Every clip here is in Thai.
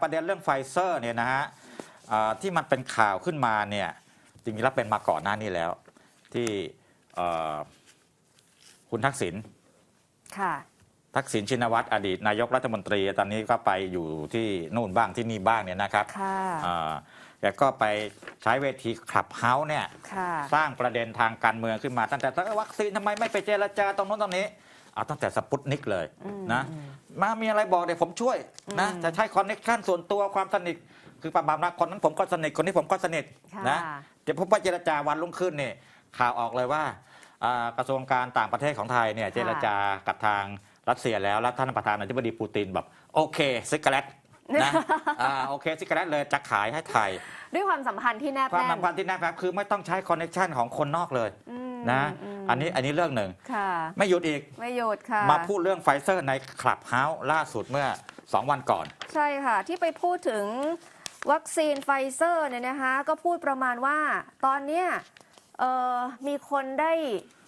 ประเด็นเรื่องไฟเซอร์เนี่ยนะฮะอ่าที่มันเป็นข่าวขึ้นมาเนี่ยจริงๆแล้วเป็นมาก่อนหน้านี้แล้ว ที่เอ่อคุณทักษิณค่ะทักษิณชินวัตรอดีตนายกรัฐมนตรี ตอนนี้ก็ไปอยู่ที่นู่นบ้างที่นี่บ้างเนี่ยนะครับค่ะอ่าแกก็ไปใช้เวทีคลับเฮาส์เนี่ยค่ะสร้างประเด็นทางการเมืองขึ้นมาตั้งแต่เอ้ยวัคซีนทำไมไม่ไปเจรจาตรงโน้นตรงนี้ เอาตั้งแต่สปุตนิกเลยอืมนะอืมมามีอะไรบอกเดี๋ยวผมช่วยนะอืมจะใช้คอนเนคชั่นส่วนตัวความสนิทคือประมาณว่าคนนั้นผมก็สนิทคนนี้ผมก็สนิทค่ะนะเดี๋ยวพบว่าเจรจาวันรุ่งขึ้นเนี่ยข่าวออกเลยว่าอ่ากระทรวงการต่างประเทศของไทยเนี่ยเจรจากับทางรัสเซียแล้วแล้วท่านประธานาธิบดีปูตินแบบโอเคซิกเกเลตนะอ่าโอเคซิกเกเลตเลยจะขายให้ไทย ด้วยความสัมพันธ์ที่แนบความแน่นสัมพันธ์ที่แนบแนบคือไม่ต้องใช้คอนเนคชันของคนนอกเลยอืมนะม อันนี้อันนี้เรื่องหนึ่ง ค่ะ ไม่หยุดอีก ไม่หยุดค่ะ มาพูดเรื่องไฟเซอร์ในคลับเฮาส์ล่าสุดเมื่อ 2 วันก่อน ใช่ค่ะ ที่ไปพูดถึงวัคซีนไฟเซอร์เนี่ยนะคะ ก็พูดประมาณว่าตอนเนี้ยเอ่อมีคนได้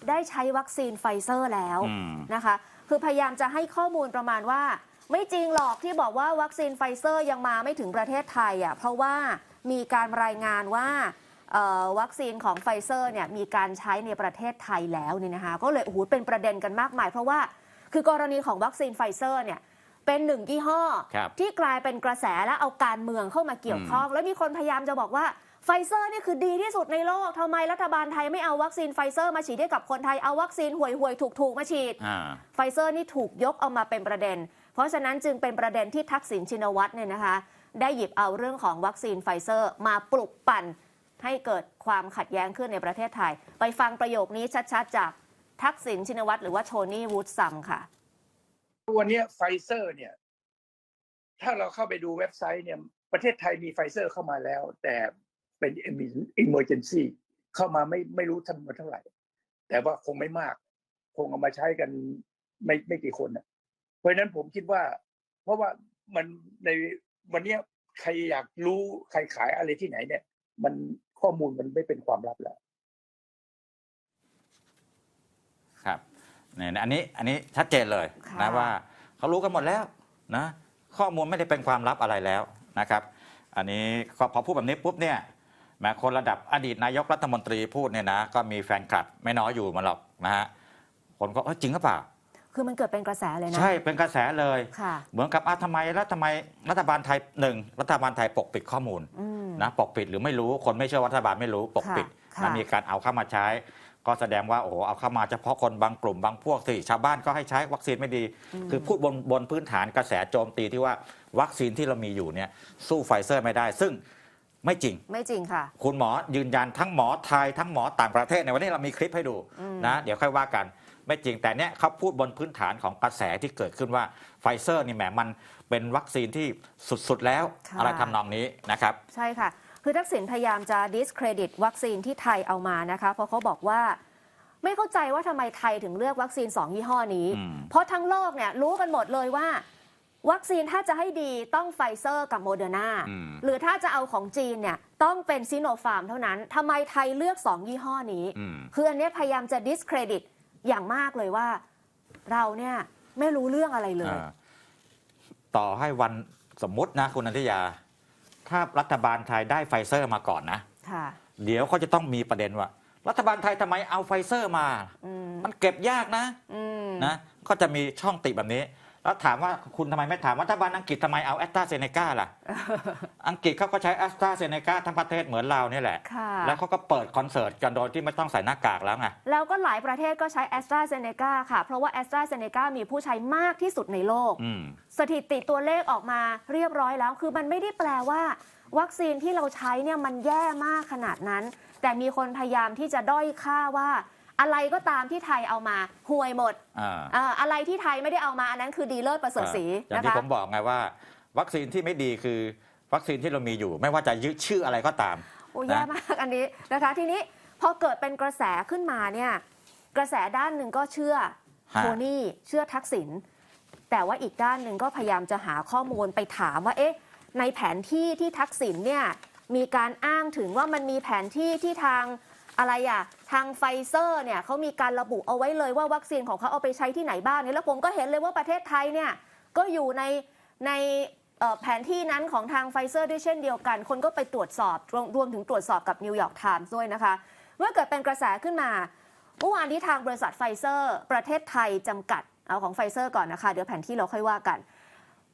ได้ใช้วัคซีนไฟเซอร์แล้วอืมนะคะ คือพยายามจะให้ข้อมูลประมาณว่า ไม่จริงหรอกที่บอกว่าวัคซีนไฟเซอร์ยังมาไม่ถึงประเทศไทยอะเพราะว่ามีการรายงานว่าเอ่อ วัคซีนของไฟเซอร์เนี่ยมีการใช้ในประเทศไทยแล้วเนี่ยนะคะก็เลยโอ้โหเป็นประเด็นกันมากมาย เพราะว่าคือกรณีของวัคซีนไฟเซอร์เนี่ยเป็นหนึ่งยี่ห้อครับที่กลายเป็นกระแสและเอาการเมืองเข้ามาเกี่ยวข้อง แล้วมีคนพยายามจะบอกว่าไฟเซอร์นี่คือดีที่สุดในโลกทำไมรัฐบาลไทยไม่เอาวัคซีนไฟเซอร์มาฉีดให้กับคนไทยเอาวัคซีนห่วยๆถูกๆมาฉีดอ่าไฟเซอร์นี่ถูกยกเอามาเป็นประเด็น เพราะฉะนั้นจึงเป็นประเด็นที่ทักษิณชินวัตรเนี่ยนะคะ ได้หยิบเอาเรื่องของวัคซีนไฟเซอร์มาปลุกปั่น ให้เกิดความขัดแย้งขึ้นในประเทศไทย ไปฟังประโยคนี้ชัดๆ จากทักษิณชินวัตรหรือว่าโทนี่วูดซัมค่ะ วันนี้ไฟเซอร์เนี่ย ถ้าเราเข้าไปดูเว็บไซต์เนี่ย ประเทศไทยมีไฟเซอร์เข้ามาแล้ว แต่เป็น emergency เข้ามาไม่ไม่รู้จำนวนเท่าไหร่ แต่ว่าคงไม่มาก คงเอามาใช้กันไม่ไม่กี่คนนะเพราะฉะนั้นผมคิดว่า เพราะว่ามันในวันนี้ใครอยากรู้ใครขายอะไรที่ไหนเนี่ย มัน ข้อมูลมันไม่เป็นความลับแล้วครับเนี่ยอันนี้อันนี้ชัดเจนเลยค่ะนะว่าเขารู้กันหมดแล้วนะข้อมูลไม่ได้เป็นความลับอะไรแล้วนะครับ อันนี้ก็พอพูดแบบนี้ปุ๊บเนี่ยแม้คนระดับอดีตนายกรัฐมนตรีพูดเนี่ยนะก็มีแฟนคลับไม่น้อยอยู่มาหรอกนะฮะคนก็เอ้ยจริงหรือเปล่า คือมันเกิดเป็นกระแสเลยนะ ใช่เป็นกระแสเลยค่ะเหมือนกับอะทำไมแล้วทำไมรัฐบาลไทยหนึ่งรัฐบาลไทยปกปิดข้อมูลอืม นะปกปิดหรือไม่รู้คนไม่เชื่อว่ารัฐบาลไม่รู้ปกปิดค่ะนะมีการเอาเข้ามาใช้ ก็แสดงว่าโอ้โหเอาเข้ามาเฉพาะคนบางกลุ่มบางพวกสิชาวบ้านก็ให้ใช้วัคซีนไม่ดี คือพูดบนบนพื้นฐานกระแสโจมตีที่ว่าวัคซีนที่เรามีอยู่เนี่ยสู้ไฟเซอร์ไม่ได้ ซึ่งไม่จริง ไม่จริงค่ะ คุณหมอยืนยันทั้งหมอไทยทั้งหมอต่างประเทศในวันนี้เรามีคลิปให้ดูอืมนะ เดี๋ยวค่อยว่ากัน ไม่จริงแต่เนี้ยเขาพูดบนพื้นฐานของกระแสที่เกิดขึ้นว่าไฟเซอร์นี่แหมมันเป็นวัคซีนที่สุดๆแล้วค่ะอะไรทำนองนี้นะครับ ใช่ค่ะ คือทักษิณพยายามจะ discredit วัคซีนที่ไทยเอามานะคะ เพราะเขาบอกว่าไม่เข้าใจว่าทำไมไทยถึงเลือกวัคซีน 2 ยี่ห้อนี้อืมเพราะทั้งโลกเนี่ยรู้กันหมดเลยว่า วัคซีนถ้าจะให้ดีต้องไฟเซอร์กับโมเดอร์นาอืมหรือถ้าจะเอาของจีนเนี่ยต้องเป็นซิโนฟาร์มเท่านั้นทำไมไทยเลือก 2 ยี่ห้อนี้อืมคืออันเนี้ยพยายามจะ discredit อย่างมากเลยว่า เราเนี่ยไม่รู้เรื่องอะไรเลย อ่าต่อให้วันสมมุตินะคุณนันทิยา ถ้ารัฐบาลไทยได้ไฟเซอร์มาก่อนนะ ค่ะ เดี๋ยวเขาจะต้องมีประเด็นว่า รัฐบาลไทยทำไมเอาไฟเซอร์มา อืมมันเก็บยากนะอืมนะ ก็จะมีช่องติแบบนี้ แล้วถามว่าคุณทำไมไม่ถามว่ารัฐบาลอังกฤษทำไมเอาแอสตราเซเนกาล่ะ อังกฤษเขาก็ใช้แอสตราเซเนกาทั้งประเทศเหมือนเราเนี่ยแหละ ค่ะ แล้วเขาก็เปิดคอนเสิร์ตกันโดยที่ไม่ต้องใส่หน้ากากแล้วไง แล้วก็หลายประเทศก็ใช้แอสตราเซเนกาค่ะ เพราะว่าแอสตราเซเนกามีผู้ใช้มากที่สุดในโลก อืม สถิติตัวเลขออกมาเรียบร้อยแล้ว คือมันไม่ได้แปลว่า วัคซีนที่เราใช้เนี่ยมันแย่มากขนาดนั้น แต่มีคนพยายามที่จะด้อยค่าว่า อะไรก็ตามที่ไทยเอามาห่วยหมดอ่าอ่าอะไรที่ไทยไม่ได้เอามาอันนั้นคือดีเลิศประเสริฐศรีอย่างนะที่คะ ผมบอกไงว่า วัคซีนที่ไม่ดีคือวัคซีนที่เรามีอยู่ ไม่ว่าจะยึดชื่ออะไรก็ตาม โอ้แย่มากอันนี้นะคะ ทีนี้พอเกิดเป็นกระแสขึ้นมาเนี่ย กระแสด้านหนึ่งก็เชื่อฮะ โทนี่เชื่อทักษิณแต่ว่าอีกด้านหนึ่งก็พยายามจะหาข้อมูลไปถามว่า เอ๊ะ ในแผนที่ที่ทักษิณเนี่ยมีการอ้างถึงว่ามันมีแผนที่ที่ทาง อะไรอะทางไฟเซอร์เนี่ยเขามีการระบุเอาไว้เลยว่าวัคซีนของเขาเอาไปใช้ที่ไหนบ้างเนี่ยแล้วผมก็เห็นเลยว่าประเทศไทยเนี่ยก็อยู่ในในแผนที่นั้นของทางไฟเซอร์ด้วยเช่นเดียวกัน คนก็ไปตรวจสอบรวมรวมถึงตรวจสอบกับนิวยอร์กไทมส์ด้วยนะคะ เมื่อเกิดเป็นกระแสขึ้นมาเมื่อวานที่ทางบริษัทไฟเซอร์ ประเทศไทยจำกัดเอาของไฟเซอร์ก่อนนะคะ เดี๋ยวแผนที่เราค่อยว่ากัน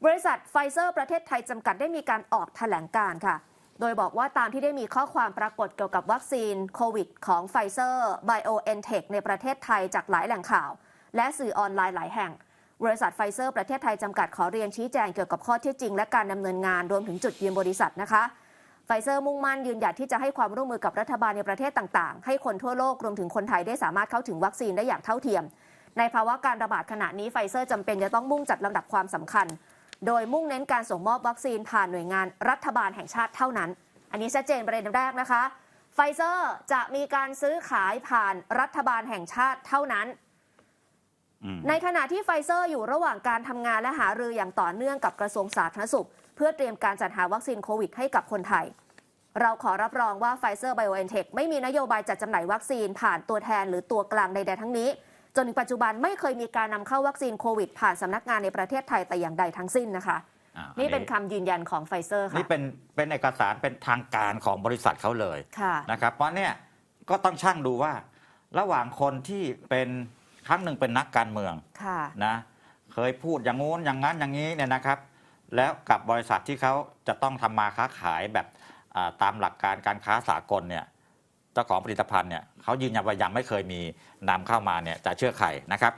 บริษัทไฟเซอร์ประเทศไทยจำกัดได้มีการออกแถลงการ์ค่ะ โดยบอกว่าตามที่ได้มีข้อความปรากฏเกี่ยวกับวัคซีนโควิดของไฟเซอร์ BioNTech ในประเทศไทยจากหลายแหล่งข่าว และสื่อออนไลน์หลายแห่ง บริษัทไฟเซอร์ประเทศไทยจำกัดขอเรียนชี้แจงเกี่ยวกับข้อเท็จจริง และการดำเนินงานรวมถึงจุดยืนบริษัทนะคะไฟเซอร์มุ่งมั่นยืนหยัดที่จะให้ความร่วมมือกับรัฐบาลในประเทศต่างๆ ให้คนทั่วโลกรวมถึงคนไทยได้สามารถเข้าถึงวัคซีนได้อย่างเท่าเทียม ในภาวะการระบาดขณะนี้ไฟเซอร์จำเป็นจะต้องมุ่งจัดลำดับความสำคัญ โดยมุ่งเน้นการส่งมอบวัคซีนผ่านหน่วยงานรัฐบาลแห่งชาติเท่านั้น อันนี้ชัดเจนประเด็นแรกนะคะ ไฟเซอร์จะมีการซื้อขายผ่านรัฐบาลแห่งชาติเท่านั้นอืมในขณะที่ไฟเซอร์อยู่ระหว่างการทำงานและหารืออย่างต่อเนื่องกับกระทรวงสาธารณสุข เพื่อเตรียมการจัดหาวัคซีนโควิดให้กับคนไทยเราขอรับรองว่าไฟเซอร์ไบโอเอ็นเทคไม่มีนโยบายจัดจำหน่ายวัคซีนผ่านตัวแทนหรือตัวกลางใดๆทั้งนี้ จนถึงปัจจุบันไม่เคยมีการนำเข้าวัคซีนโควิด ผ่านสำนักงานในประเทศไทยแต่อย่างใดทั้งสิ้นนะคะอ่านี่เป็นอัคำยืนยันของไฟเซอร์ค่ะนี่เป็นเป็นเอกสารเป็นทางการของบริษัทเขาเลยค่ะนะครับเพราะเนี่ยก็ต้องช่างดูว่า ระหว่างคนที่เป็นครั้งหนึ่งเป็นนักการเมืองค่ะนะเคยพูดอย่างงู้นอย่างนั้นอย่างนี้เนี่ยนะครับ แล้วกับบริษัทที่เขาจะต้องทำมาค้าขายแบบอ่าตามหลักการการค้าสากลเนี่ย เจ้าของผลิตภัณฑ์เนี่ยเขายืนยันว่ายังไม่เคยมีนำเข้ามาเนี่ยจะเชื่อใครนะครับ